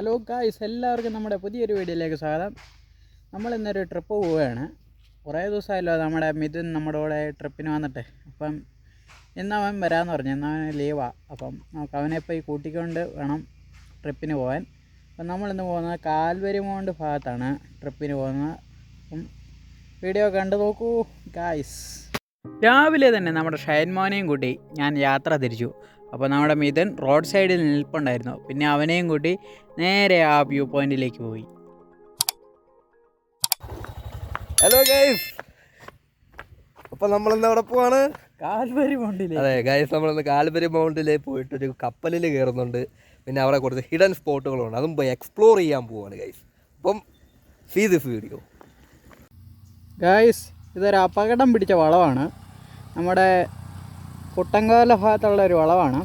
Hello guys എല്ലാവർക്കും നമ്മുടെ പുതിയൊരു വീഡിയോയിലേക്ക് സ്വാഗതം. നമ്മൾ ഇന്നൊരു ട്രിപ്പ് പോവുകയാണ്. കുറേ ദിവസമായല്ലോ നമ്മുടെ മിഥുൻ നമ്മുടെ കൂടെ ട്രിപ്പിന് വന്നിട്ട്. അപ്പം എന്നവൻ അവൻ വരാമെന്ന് പറഞ്ഞു. എന്നവൻ അവന് ലീവാണ് അപ്പം നമുക്ക് അവനെ ഈ കൂട്ടിക്കൊണ്ട് വേണം ട്രിപ്പിന് പോകാൻ. അപ്പം നമ്മളിന്ന് പോകുന്നത് കാൽവരി മോണ്ട് ഭാഗത്താണ് ട്രിപ്പിന് പോകുന്നത്. അപ്പം വീഡിയോ കണ്ടു നോക്കൂ ഗായ്സ്. രാവിലെ തന്നെ നമ്മുടെ ഷൈൻ മോനെയും കൂട്ടി ഞാൻ യാത്ര തിരിച്ചു. അപ്പോൾ നമ്മുടെ മിഥുൻ റോഡ് സൈഡിൽ നിൽപ്പുണ്ടായിരുന്നു. പിന്നെ അവനെയും കൂട്ടി നേരെ ആ വ്യൂ പോയിന്റിലേക്ക് പോയി. ഹലോ ഗൈസ് അപ്പോൾ നമ്മൾ ഇന്ന് അവിടെ പോവാണ്? കാൽവരി മൗണ്ടിൽ അതെ ഗൈസ് നമ്മൾ ഇന്ന് കാൽവരി മൗണ്ടിൽ പോയിട്ട് ഒരു കപ്പലിൽ കയറുന്നുണ്ട്. പിന്നെ അവിടെ കുറച്ച് ഹിഡൻ സ്പോട്ടുകളുണ്ട് അതും പോയി എക്സ്പ്ലോർ ചെയ്യാൻ പോവാണ് ഗൈസ് അപ്പം സീ ദിസ് വീഡിയോ ഗൈസ് ഇതൊരു അപകടം പിടിച്ച വളവാണ്. നമ്മുടെ കുട്ടങ്കാല ഭാഗത്തുള്ള ഒരു വളവാണ്.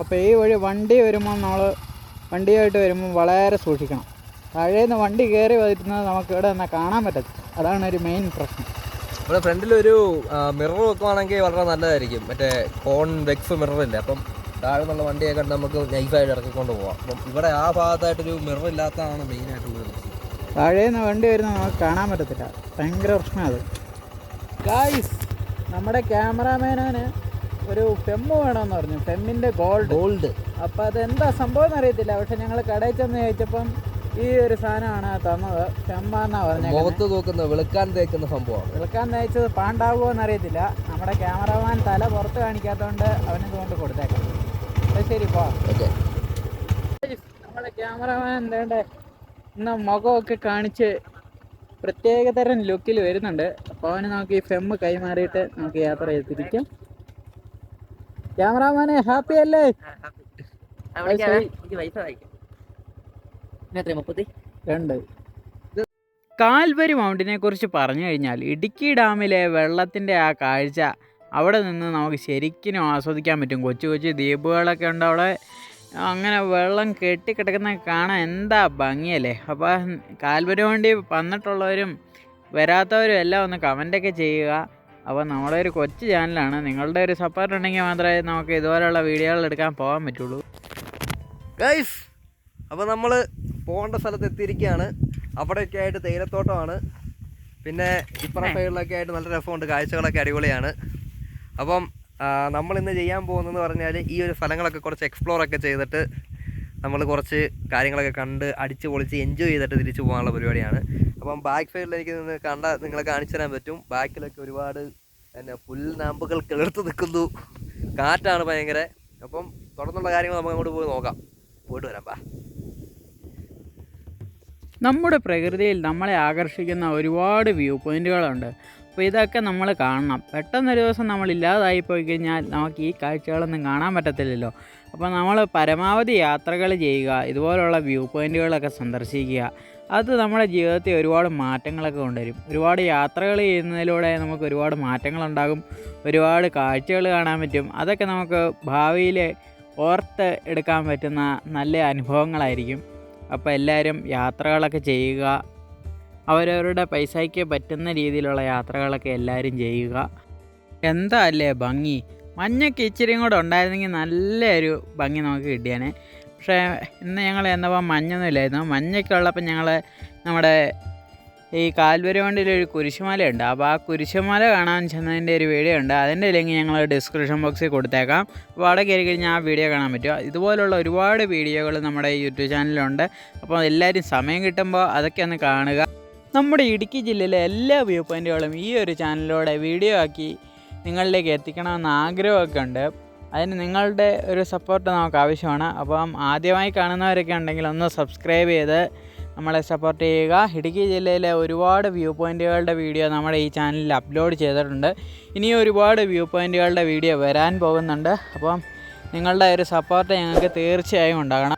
അപ്പോൾ ഈ വഴി വണ്ടി വരുമ്പോൾ നമ്മൾ വണ്ടിയായിട്ട് വരുമ്പോൾ വളരെ സൂക്ഷിക്കണം. താഴേന്ന് വണ്ടി കയറി വരുന്നത് നമുക്ക് ഇവിടെ നിന്നാൽ കാണാൻ പറ്റത്തില്ല. അതാണ് ഒരു മെയിൻ പ്രശ്നം. ഇവിടെ ഫ്രണ്ടിലൊരു മിറർ വെക്കുവാണെങ്കിൽ വളരെ നല്ലതായിരിക്കും. മറ്റേ കോൺ വെക്സ് മിറർ ഇല്ല? അപ്പം താഴെ നിന്നുള്ള വണ്ടിയൊക്കെ കണ്ട് നമുക്ക് നൈഫായിട്ട് ഇറക്കിക്കൊണ്ട് പോവാം. അപ്പം ഇവിടെ ആ ഭാഗത്തായിട്ടൊരു മിറർ ഇല്ലാത്തതാണ് മെയിനായിട്ടുള്ളത് താഴേന്ന് വണ്ടി വരുന്നത് നമുക്ക് കാണാൻ പറ്റത്തില്ല. ഭയങ്കര പ്രശ്നമാണ് അത്. ഗായ്സ് നമ്മുടെ ക്യാമറാമാനാണ് ഒരു ഫെമ്മ് വേണമെന്ന് പറഞ്ഞു. ഫെമ്മിന്റെ ഗോൾഡ് ഗോൾഡ് അപ്പോൾ അതെന്താ സംഭവം എന്നറിയത്തില്ല. പക്ഷെ ഞങ്ങൾ കടയിൽ ചെന്ന് ചോദിച്ചപ്പം ഈ ഒരു സാധനമാണ് തന്നത്. ഫെമ്മാന്നാ പറഞ്ഞത് മുഖത്ത് നോക്കുന്ന വെളുക്കാൻ തേക്കുന്ന സംഭവമാണ്. വിളിക്കാൻ തേച്ചത് പാണ്ടാവുമോ എന്നറിയത്തില്ല. നമ്മുടെ ക്യാമറമാൻ തല പുറത്ത് കാണിക്കാത്തതുകൊണ്ട് അവന് കൊണ്ട് കൊടുത്തേക്കാം. അത് ശരി പോ. നമ്മുടെ ക്യാമറമാൻ എന്തേണ്ടേ? ഇന്ന് മുഖമൊക്കെ കാണിച്ച് പ്രത്യേകതരം ലുക്കിൽ വരുന്നുണ്ട്. അപ്പോൾ അവന് നമുക്ക് ഈ ഫെമ്മ് കൈമാറിയിട്ട് നമുക്ക് യാത്ര ചെയ്ത് തിരിക്കാം. ക്യാമറാമാനെ ഹാപ്പി അല്ലേ. രണ്ട്. കാൽവരി മൗണ്ടിനെ കുറിച്ച് പറഞ്ഞു കഴിഞ്ഞാൽ ഇടുക്കി ഡാമിലെ വെള്ളത്തിന്റെ ആ കാഴ്ച അവിടെ നിന്ന് നമുക്ക് ശരിക്കും ആസ്വദിക്കാൻ പറ്റും. കൊച്ചു കൊച്ചു ദ്വീപുകളൊക്കെ ഉണ്ട് അവിടെ. അങ്ങനെ വെള്ളം കെട്ടിക്കിടക്കുന്ന കാണാൻ എന്താ ഭംഗിയല്ലേ? അപ്പോൾ കാൽവരി മൗണ്ടി വന്നിട്ടുള്ളവരും വരാത്തവരും എല്ലാം ഒന്ന് കമന്റൊക്കെ ചെയ്യുക. അപ്പോൾ നമ്മുടെ ഒരു കൊച്ചു ചാനലാണ്. നിങ്ങളുടെ ഒരു സപ്പോർട്ട് ഉണ്ടെങ്കിൽ മാത്രമേ നമുക്ക് ഇതുപോലെയുള്ള വീഡിയോകൾ എടുക്കാൻ പോകാൻ പറ്റുള്ളൂ. ഗൈസ് അപ്പോൾ നമ്മൾ പോകേണ്ട സ്ഥലത്ത് എത്തിയിരിക്കുകയാണ്. അവിടെയൊക്കെ ആയിട്ട് തേയിലത്തോട്ടമാണ്. പിന്നെ ഇപ്പുറം സൈഡിലൊക്കെ ആയിട്ട് നല്ല രസമുണ്ട്. കാഴ്ചകളൊക്കെ അടിപൊളിയാണ്. അപ്പം നമ്മൾ ഇന്ന് ചെയ്യാൻ പോകുന്നതെന്ന് പറഞ്ഞാൽ ഈ ഒരു സ്ഥലങ്ങളൊക്കെ കുറച്ച് എക്സ്പ്ലോർ ഒക്കെ ചെയ്തിട്ട് നമ്മൾ കുറച്ച് കാര്യങ്ങളൊക്കെ കണ്ട് അടിച്ച് പൊളിച്ച് എൻജോയ് ചെയ്തിട്ട് തിരിച്ചു പോകാനുള്ള പരിപാടിയാണ്. അപ്പം ബാക്ക് സൈഡിൽ എനിക്ക് നിന്ന് കണ്ട നിങ്ങളെ കാണിച്ചു തരാൻ പറ്റും. ബാക്കിലൊക്കെ ഒരുപാട് പിന്നെ പുൽനാമ്പുകൾ കിളിർത്ത് നിൽക്കുന്നു. കാറ്റാണ് ഭയങ്കര. അപ്പം തുടർന്നുള്ള കാര്യങ്ങൾ നമുക്ക് അങ്ങോട്ട് പോയി നോക്കാം. പോയിട്ട് വരാം ബാ. നമ്മുടെ പ്രകൃതിയിൽ നമ്മളെ ആകർഷിക്കുന്ന ഒരുപാട് വ്യൂ പോയിന്റുകളുണ്ട്. അപ്പോൾ ഇതൊക്കെ നമ്മൾ കാണണം. പെട്ടെന്നൊരു ദിവസം നമ്മൾ ഇല്ലാതായി പോയി കഴിഞ്ഞാൽ നമുക്ക് ഈ കാഴ്ചകളൊന്നും കാണാൻ പറ്റത്തില്ലല്ലോ. അപ്പോൾ നമ്മൾ പരമാവധി യാത്രകൾ ചെയ്യുക ഇതുപോലുള്ള വ്യൂ പോയിന്റുകളൊക്കെ സന്ദർശിക്കുക അത് നമ്മുടെ ജീവിതത്തിൽ ഒരുപാട് മാറ്റങ്ങളൊക്കെ കൊണ്ടുവരും. ഒരുപാട് യാത്രകൾ ചെയ്യുന്നതിലൂടെ നമുക്ക് ഒരുപാട് മാറ്റങ്ങളുണ്ടാകും. ഒരുപാട് കാഴ്ചകൾ കാണാൻ പറ്റും. അതൊക്കെ നമുക്ക് ഭാവിയിൽ ഓർത്ത് എടുക്കാൻ പറ്റുന്ന നല്ല അനുഭവങ്ങളായിരിക്കും. അപ്പോൾ എല്ലാവരും യാത്രകളൊക്കെ ചെയ്യുക. അവരവരുടെ പൈസയ്ക്ക് പറ്റുന്ന രീതിയിലുള്ള യാത്രകളൊക്കെ എല്ലാവരും ചെയ്യുക. എന്താ അല്ലേ ഭംഗി? മഞ്ഞൊക്കെ ഇച്ചിരിയും കൂടെ ഉണ്ടായിരുന്നെങ്കിൽ നല്ലൊരു ഭംഗി നമുക്ക് കിട്ടിയേനെ. പക്ഷേ ഇന്ന് ഞങ്ങൾ എന്നപ്പോൾ മഞ്ഞൊന്നും ഇല്ലായിരുന്നു മഞ്ഞൊക്കെ ഉള്ളപ്പോൾ ഞങ്ങൾ നമ്മുടെ ഈ കാൽവരി വണ്ടിയിലൊരു കുരിശുമലയുണ്ട്. അപ്പോൾ ആ കുരിശുമല കാണാൻ ചെന്നതിന്റെ ഒരു വീഡിയോ ഉണ്ട്. അതിന്റെ ലിങ്ക് ഞങ്ങൾ ഡിസ്ക്രിപ്ഷൻ ബോക്സിൽ കൊടുത്തേക്കാം. അപ്പോൾ അവിടെ കയറി കഴിഞ്ഞാൽ ആ വീഡിയോ കാണാൻ പറ്റും. ഇതുപോലുള്ള ഒരുപാട് വീഡിയോകൾ നമ്മുടെ യൂട്യൂബ് ചാനലിലുണ്ട്. അപ്പോൾ എല്ലാവരും സമയം കിട്ടുമ്പോൾ അതൊക്കെ ഒന്ന് കാണുക. നമ്മുടെ ഇടുക്കി ജില്ലയിലെ എല്ലാ വ്യൂ പോയിന്റുകളും ഈ ഒരു ചാനലിലൂടെ വീഡിയോ ആക്കി നിങ്ങളിലേക്ക് എത്തിക്കണമെന്ന് ആഗ്രഹമൊക്കെ ഉണ്ട്. അതിന് നിങ്ങളുടെ ഒരു സപ്പോർട്ട് നമുക്ക് ആവശ്യമാണ് അപ്പം ആദ്യമായി കാണുന്നവരൊക്കെ ഉണ്ടെങ്കിൽ ഒന്ന് സബ്സ്ക്രൈബ് ചെയ്ത് നമ്മളെ സപ്പോർട്ട് ചെയ്യുക. ഇടുക്കി ജില്ലയിലെ ഒരുപാട് വ്യൂ പോയിന്റുകളുടെ വീഡിയോ നമ്മുടെ ഈ ചാനലിൽ അപ്ലോഡ് ചെയ്തിട്ടുണ്ട്. ഇനി ഒരുപാട് വ്യൂ പോയിന്റുകളുടെ വീഡിയോ വരാൻ പോകുന്നുണ്ട്. അപ്പം നിങ്ങളുടെ ഒരു സപ്പോർട്ട് ഞങ്ങൾക്ക് തീർച്ചയായും ഉണ്ടാകണം.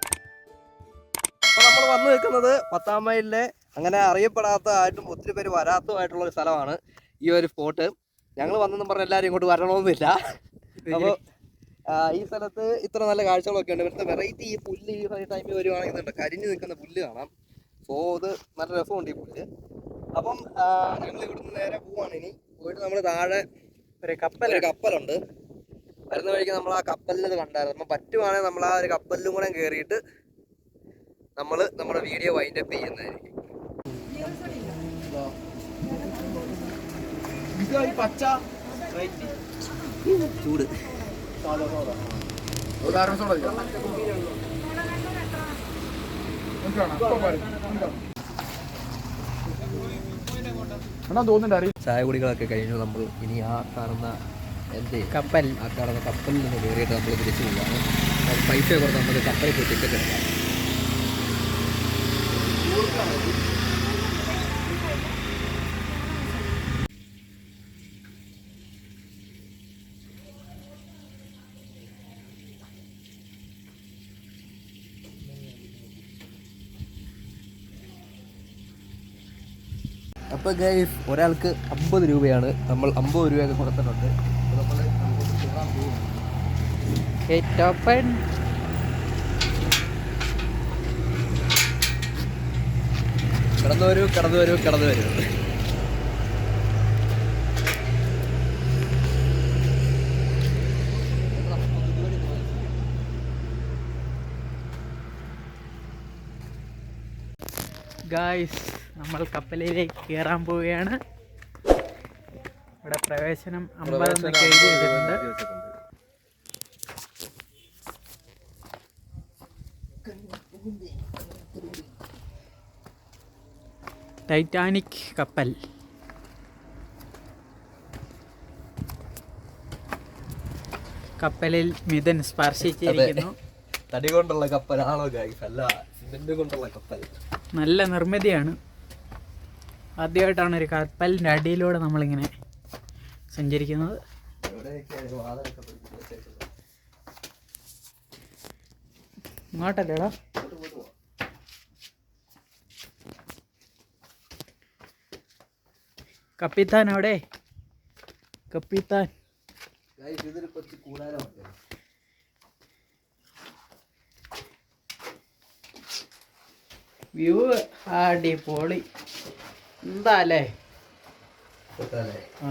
അപ്പോൾ നമ്മൾ വന്നു നിൽക്കുന്നത് പത്താം മൈലിലെ അങ്ങനെ അറിയപ്പെടാത്തതായിട്ടും ഒത്തിരി പേര് വരാത്തതായിട്ടുള്ള ഒരു സ്ഥലമാണ് ഈ ഒരു സ്പോട്ട് ഞങ്ങൾ വന്നെന്നും പറഞ്ഞ എല്ലാവരും ഇങ്ങോട്ട് വരണമെന്നില്ല. അപ്പോൾ ഈ സ്ഥലത്ത് ഇത്ര നല്ല കാഴ്ചകളൊക്കെ ഉണ്ട്. ഇവിടുത്തെ വെറൈറ്റി ഈ പുല്ല് ഈ ടൈമിൽ വരുവാണെങ്കിൽ ഇതുണ്ട് കരിഞ്ഞു നിൽക്കുന്ന പുല്ല് കാണാം. സോ ഇത് നല്ല രസമുണ്ട് ഈ പുല്ല്. അപ്പം ഞങ്ങൾ ഇവിടുന്ന് നേരെ പോവാണ് ഇനി. പോയിട്ട് നമ്മൾ താഴെ ഒരു കപ്പൽ ഒരു കപ്പലുണ്ട്. വരുന്ന വഴിക്ക് നമ്മൾ ആ കപ്പലിൽ ഇത് കണ്ടായിരുന്നു. അപ്പം പറ്റുവാണെങ്കിൽ നമ്മൾ ആ ഒരു കപ്പലിലും കൂടെ കയറിയിട്ട് നമ്മൾ നമ്മുടെ വീഡിയോ വൈൻഡപ്പ് ചെയ്യുന്നതായിരിക്കും. പച്ച. ചൂട്. ഉദാഹരണം സോഡ ചായ കുടികളൊക്കെ കഴിഞ്ഞു. നമ്മൾ ഇനി ആ കാണുന്ന എന്ത്? കപ്പൽ. ആ കാണുന്ന കപ്പലിൽ നിന്ന് കയറിയിട്ട് നമ്മൾ തിരിച്ചു പോവാണ്. അപ്പോൾ പൈസ കൊടുത്ത് നമുക്ക് കപ്പലിൽ പോയി ടിക്കറ്റ് എടുക്കാം. അപ്പോൾ ഗൈസ് ഒരാൾക്ക് അമ്പത് രൂപയാണ്. നമ്മൾ അമ്പത് രൂപയൊക്കെ കൊടുത്തിട്ടുണ്ട്. ഗേറ്റ് ഓപ്പൺ കടന്നു വരൂ കടന്നു വരൂ കടന്നു വരൂ. ഗായ്സ് നമ്മൾ കപ്പലിലേക്ക് കയറാൻ പോവുകയാണ്. ഇവിടെ പ്രവേശനം എഴുതി വെച്ചിട്ടുണ്ട്. ടൈറ്റാനിക് കപ്പൽ. കപ്പലിൽ മിഥുൻ സ്പർശിച്ചിരിക്കുന്നു. തടി കൊണ്ടുള്ള കപ്പലാണോ ഗായ്സ് അല്ല സിമെന്റ് കൊണ്ടുള്ള കപ്പൽ. നല്ല നിർമ്മിതിയാണ്. ആദ്യമായിട്ടാണ് ഒരു കപ്പലിന്റെ അടിയിലൂടെ നമ്മളിങ്ങനെ സഞ്ചരിക്കുന്നത്? ഇങ്ങോട്ടല്ലേടാ? കപ്പിത്താൻ അവിടെ കപ്പിത്താൻ. കുറച്ച് വ്യൂ അടിപൊളി. എന്താ അല്ലേ ആ.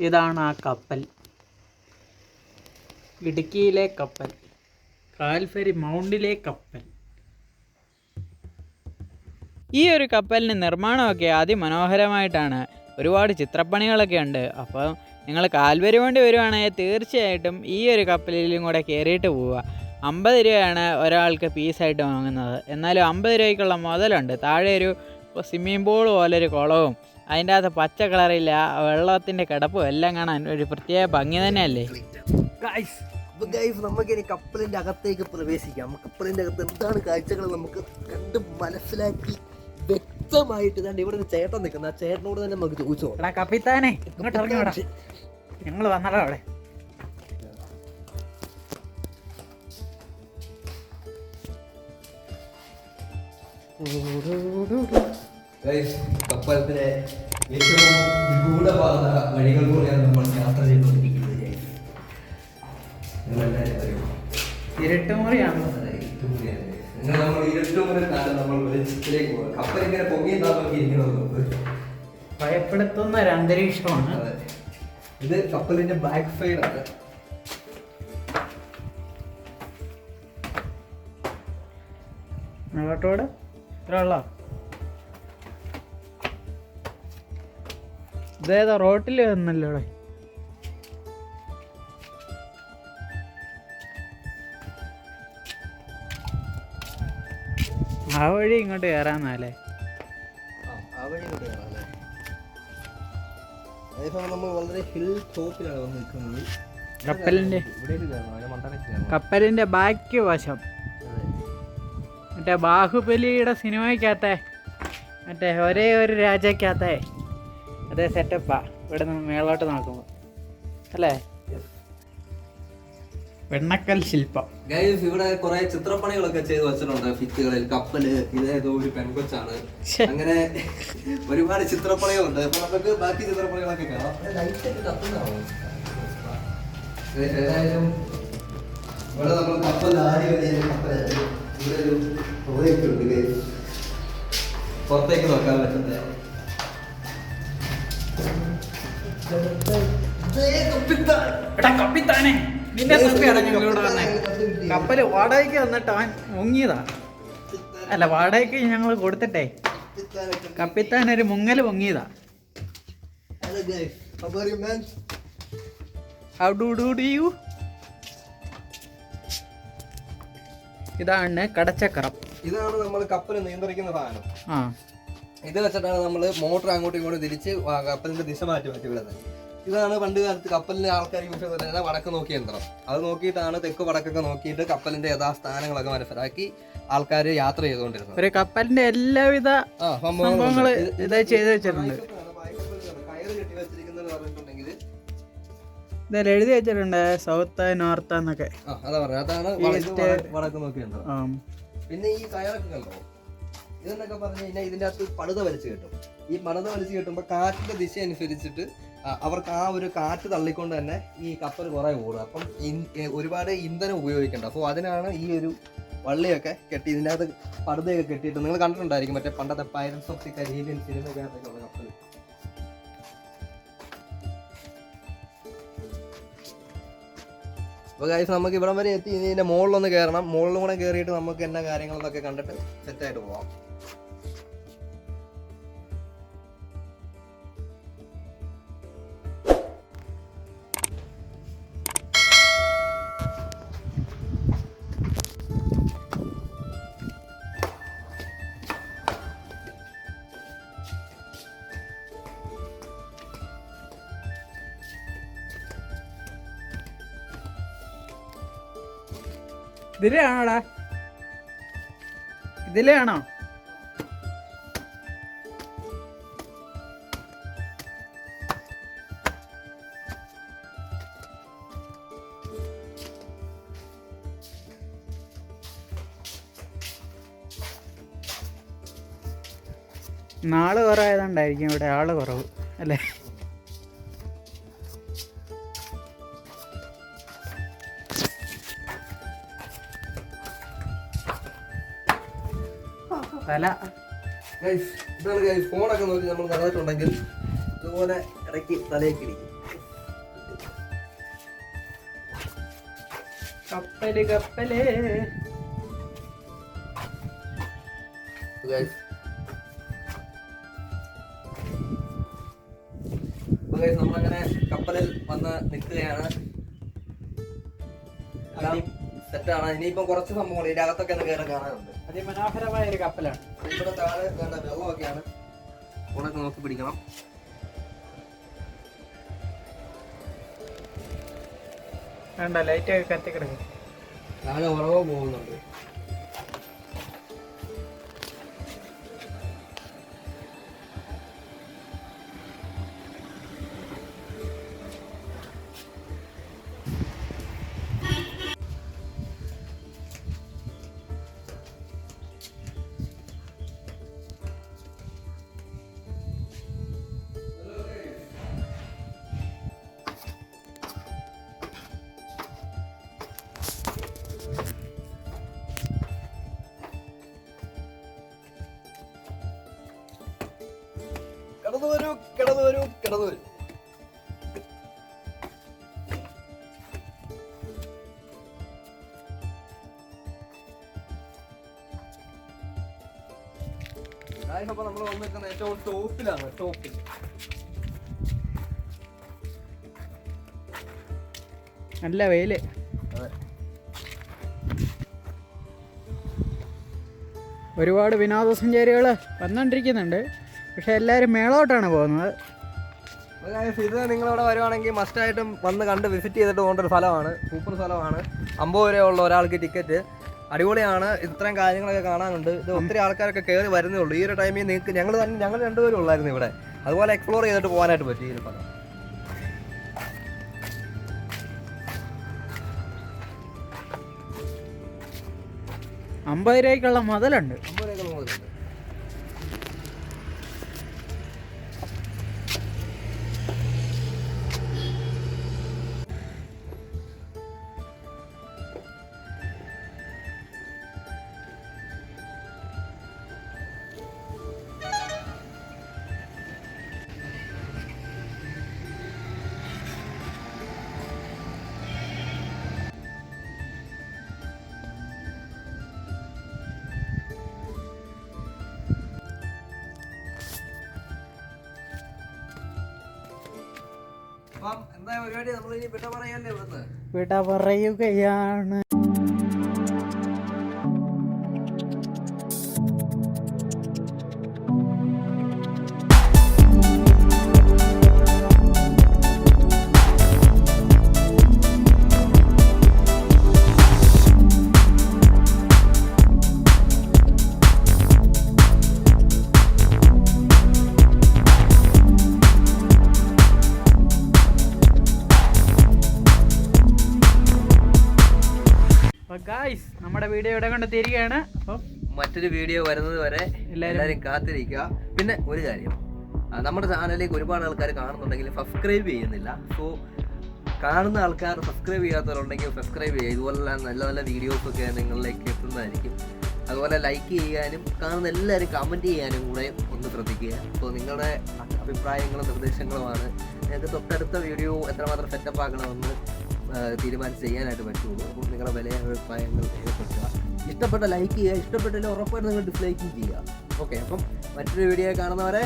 ഇതാണ് ആ കപ്പൽ. ഇടുക്കിയിലെ കപ്പൽ. കാൽഫരി മൗണ്ടിലെ കപ്പൽ. ഈ ഒരു കപ്പലിന് നിർമ്മാണമൊക്കെ അതിമനോഹരമായിട്ടാണ്. ഒരുപാട് ചിത്രപ്പണികളൊക്കെ ഉണ്ട്. അപ്പോൾ നിങ്ങൾ കാൽവരി വേണ്ടി വരുവാണെങ്കിൽ തീർച്ചയായിട്ടും ഈ ഒരു കപ്പലിലും കൂടെ കയറിയിട്ട് പോവുക. അമ്പത് രൂപയാണ് ഒരാൾക്ക് പീസായിട്ട് വാങ്ങുന്നത്. എന്നാലും അമ്പത് രൂപയ്ക്കുള്ള മുതലുണ്ട്. താഴെ ഒരു സ്വിമ്മിംഗ് പൂൾ പോലൊരു കുളവും അതിന്റെ അകത്ത് പച്ച കളറില്ല വെള്ളത്തിന്റെ കിടപ്പും എല്ലാം കാണാൻ ഒരു പ്രത്യേക ഭംഗി തന്നെയല്ലേ? നമുക്കിനി കപ്പലിന്റെ അകത്തേക്ക് പ്രവേശിക്കാം. കപ്പലിന്റെ അകത്ത് എന്താണ് കാഴ്ചകൾ? നമുക്ക് കണ്ട് മനസ്സിലാക്കി വ്യക്തമായിട്ട് ഇതാണ്ട് ഇവിടെ ഒരു ചേട്ടൻ നിൽക്കുന്ന. ആ ചേട്ടനോട് തന്നെ നമുക്ക് ചോദിച്ചു നോക്കാം. എടാ കപ്പിത്താനെ ഇങ്ങോട്ട് ഇറങ്ങി വേടാ. ഞങ്ങൾ വന്നടാ അവിടെ? കപ്പലത്തിലെ ഏറ്റവും നിഗൂഢമാർന്ന വഴികളിലൂടെയാണ് നമ്മൾ യാത്ര ചെയ്തുകൊണ്ടിരിക്കുന്നത് ഇരുട്ടുമുറിയാണ് നിങ്ങൾ നമ്മൾ ഇരുട്ടുമുറി കാലം നമ്മൾ വെളിച്ചത്തിലേക്ക് പോകും കപ്പൽ ഇങ്ങനെ പൊങ്ങി നമുക്ക് നമുക്ക് ഭയപ്പെടുത്തുന്ന ഒരു അന്തരീക്ഷമാണ്. ഇത് കപ്പലിന്റെ ബാക്ക് സൈഡ് ആണ്. മുകളോട്ടോട് ഇത്ര ഉള്ള? ഇതേതാ റോട്ടിൽ വന്നല്ലോ ഇവിടെ. ഹിൽ വഴി ഇങ്ങോട്ട് നിൽക്കുന്നത് കപ്പലിന്റെ കപ്പലിന്റെ ബാക്കി വശം. മറ്റേ ബാഹുബലിയുടെ സിനിമയ്ക്കകത്തെ മറ്റേ ഒരേ ഒരു രാജയ്ക്കകത്തെ അതേ സെറ്റപ്പാ ഇവിടെ നിന്ന് മേളോട്ട് നോക്കുമ്പോൾ അല്ലേ? വെണ്ണക്കൽ ശില്പം. ഗൈസ് ഇവിടെ കുറെ ചിത്രപ്പണികളൊക്കെ ചെയ്തു വെച്ചിട്ടുണ്ട്. ഫിറ്റുകളിൽ കപ്പൽ ഇതേതോ ഒരു പെൺകൊച്ചാണ്. അങ്ങനെ ഒരുപാട് ചിത്രപ്പണികളുണ്ട്. അപ്പൊ നമുക്ക് ബാക്കി ചിത്രപ്പണികളൊക്കെ കാണാം. ഏതായാലും ഇവിടെ നമ്മൾ കപ്പൽ ആദ്യം കപ്പൽ ഇവിടെ ഒരു പ്രോജക്റ്റ് ഉണ്ട്. പുറത്തേക്ക് നോക്കാൻ പറ്റുന്നത് എടാ കപ്പിത്താനെ. നിന്റെ തപ്പിയാണ് ഞങ്ങളിവിടെ വന്നേ. കപ്പൽ വാടകയ്ക്ക് വന്നിട്ട് അവൻ മുങ്ങിയതാ. അല്ല വാടകയ്ക്ക് ഞങ്ങൾ കൊടുത്തിട്ടെ. കപ്പിത്താൻ ഒരു മുങ്ങൽ മുങ്ങിയതാ? How do do do you ഇതാണ് കടച്ചക്കറം ഇതാണ് നമ്മൾ കപ്പൽ നിയന്ത്രിക്കുന്ന സാധനം. ആ. ഇത് വെച്ചിട്ടാണ് നമ്മൾ മോട്ടർ അങ്ങോട്ടും ഇങ്ങോട്ടും തിരിച്ച് കപ്പലിന്റെ ദിശ മാറ്റി മാറ്റി വിടുന്നത്. ഇതാണ് പണ്ട് കാലത്ത് കപ്പലിന്റെ ആൾക്കാർ യൂസ് ചെയ്തിരുന്ന വടക്ക് നോക്കിയ യന്ത്രം. അത് നോക്കിയിട്ടാണ് തെക്ക് വടക്കൊക്കെ നോക്കിയിട്ട് കപ്പലിന്റെ യഥാസ്ഥാനങ്ങളൊക്കെ മനസ്സിലാക്കി ആൾക്കാർ യാത്ര ചെയ്തുകൊണ്ടിരുന്നത്. ഒരു കപ്പലിന്റെ എല്ലാവിധ സംഭവങ്ങൾ ഇത് ചെയ്തു വെച്ചിട്ടുണ്ട്. ഇതിൽ എഴുതി വെച്ചിട്ടുണ്ട്. സൗത്ത് നോർത്ത് എന്നൊക്കെ. അതാ അതാണ് വടക്ക് നോക്കിയ യന്ത്രം. പിന്നെ ഈ കയറൊക്കെ കണ്ടോ? ഇതെന്നൊക്കെ പറഞ്ഞു കഴിഞ്ഞാൽ ഇതിന്റെ അകത്ത് പടുത വലിച്ചു കിട്ടും. ഈ പടുത വലിച്ചു കിട്ടുമ്പോൾ കാറ്റിന്റെ ദിശ അനുസരിച്ചിട്ട് അവർക്ക് ആ ഒരു കാറ്റ് തള്ളിക്കൊണ്ട് തന്നെ ഈ കപ്പൽ കുറേ ഓടും. അപ്പം ഒരുപാട് ഇന്ധനം ഉപയോഗിക്കേണ്ട. അപ്പോൾ അതിനാണ് ഈ ഒരു വള്ളിയൊക്കെ കെട്ടി ഇതിന്റെ അകത്ത് പടുതയൊക്കെ കെട്ടിയിട്ട് നിങ്ങൾ കണ്ടിട്ടുണ്ടായിരിക്കും മറ്റേ പണ്ടത്തെ പൈറൻസ് ഓഫ് ദി കരീബിയൻ സിനിമയൊക്കെ ഉള്ള കപ്പൽ അപ്പോൾ കാര്യം നമുക്ക് ഇവിടം വരെ എത്തി. ഇതിന്റെ മുകളിലൊന്ന് കയറണം. മുകളിലും കൂടെ കയറിയിട്ട് നമുക്ക് എന്നാ കാര്യങ്ങളെന്നൊക്കെ കണ്ടിട്ട് സെറ്റായിട്ട് പോവാം. ഇതിലാണോടാ ഇതിലാണോ നാൾ കുറവായതുകൊണ്ടായിരിക്കും ഇവിടെ ആൾ കുറവ് അല്ലേ? തല. ഗൈസ് ഇതാണ് ഗൈസ് ഫോണൊക്കെ നോക്കി നമ്മൾ നടന്നിട്ടുണ്ടെങ്കിൽ ഇതുപോലെ ഇടയ്ക്ക് തലയൊക്കെ ഇരിക്കും കപ്പൽ കപ്പൽ. നമ്മളങ്ങനെ കപ്പലിൽ വന്ന് നിൽക്കുകയാണ്. സെറ്റാണ് ഇനിയിപ്പം കുറച്ച് സംഭവങ്ങൾ ഇതിനകത്തൊക്കെ ഒന്ന് കയറി കാണാനുണ്ട്. അതിമനോഹരമായ ഒരു കപ്പലാണ്. ഇവിടെ താഴെ വേണ്ട വെള്ളമൊക്കെയാണ്. ഉണക്ക് നോക്കി പിടിക്കണം. വേണ്ട ലൈറ്റ് ഒക്കെ കത്തി കിടക്കും താഴെ ഉറവ് പോകുന്നുണ്ട്. കിടന്നു വരും. അപ്പൊ നമ്മൾ വന്നിരിക്കുന്ന ഏറ്റവും ടോപ്പിലാണ് ടോപ്പിൽ. നല്ല വെയിൽ. ഒരുപാട് വിനോദസഞ്ചാരികൾ വന്നുകൊണ്ടിരിക്കുന്നുണ്ട് പക്ഷെ എല്ലാരും മേളോട്ടാണ് പോകുന്നത്. ഇത് നിങ്ങളിവിടെ വരുവാണെങ്കിൽ മസ്റ്റായിട്ടും വന്ന് കണ്ട് വിസിറ്റ് ചെയ്തിട്ട് പോകേണ്ട ഒരു സ്ഥലമാണ്. സൂപ്പർ സ്ഥലമാണ്. അമ്പത് വരെയുള്ള ഒരാൾക്ക് ടിക്കറ്റ് അടിപൊളിയാണ്. ഇത്രയും കാര്യങ്ങളൊക്കെ കാണാനുണ്ട്. ഇത് ഒത്തിരി ആൾക്കാരൊക്കെ കയറി വരുന്നേ ഉള്ളൂ. ഈ ഒരു ടൈമിൽ നിങ്ങൾക്ക് ഞങ്ങൾ തന്നെ ഞങ്ങൾ രണ്ടുപേരും ഉള്ളായിരുന്നു ഇവിടെ. അതുപോലെ എക്സ്പ്ലോർ ചെയ്തിട്ട് പോകാനായിട്ട് പറ്റി ഈ ഒരു സ്ഥലം. അമ്പത് രൂപയ്ക്കുള്ള മുതലുണ്ട്. അമ്പത് രൂപയ്ക്കുള്ള മുതലുണ്ട്. വിട പറയുകയാണ്. നമ്മുടെ വീഡിയോ ഇവിടെ കൊണ്ട് തീരുകയാണ് അപ്പം മറ്റൊരു വീഡിയോ വരുന്നത് വരെ എല്ലാവരും- കാത്തിരിക്കുക. പിന്നെ ഒരു കാര്യം. നമ്മുടെ ചാനലിലേക്ക് ഒരുപാട് ആൾക്കാർ കാണുന്നുണ്ടെങ്കിൽ സബ്സ്ക്രൈബ് ചെയ്യുന്നില്ല. സോ കാണുന്ന ആൾക്കാർ സബ്സ്ക്രൈബ് ചെയ്യാത്തവരുണ്ടെങ്കിൽ സബ്സ്ക്രൈബ് ചെയ്യുക. ഇതുപോലുള്ള നല്ല നല്ല വീഡിയോസൊക്കെ നിങ്ങളിലേക്ക് എത്തുന്നതായിരിക്കും. അതുപോലെ ലൈക്ക് ചെയ്യാനും കാണുന്ന എല്ലാവരും കമന്റ് ചെയ്യാനും കൂടെ ഒന്ന് ശ്രദ്ധിക്കുക. അപ്പോൾ നിങ്ങളുടെ അഭിപ്രായങ്ങളും നിർദ്ദേശങ്ങളുമാണ്. ഞങ്ങൾക്ക് തൊട്ടടുത്ത വീഡിയോ എത്രമാത്രം സെറ്റപ്പ് ആക്കണമെന്ന് തീരുമാനിച്ച് ചെയ്യാനായിട്ട് പറ്റുള്ളൂ. അപ്പോൾ നിങ്ങളുടെ വില അഭിപ്രായങ്ങൾ രേഖപ്പെടുത്തുക. ഇഷ്ടപ്പെട്ട ലൈക്ക് ചെയ്യുക ഇഷ്ടപ്പെട്ടില്ല ഉറപ്പായിട്ട് നിങ്ങൾ ഡിസ്ലൈക്കും ചെയ്യുക. ഓക്കെ അപ്പം മറ്റൊരു വീഡിയോ കാണുന്നവരെ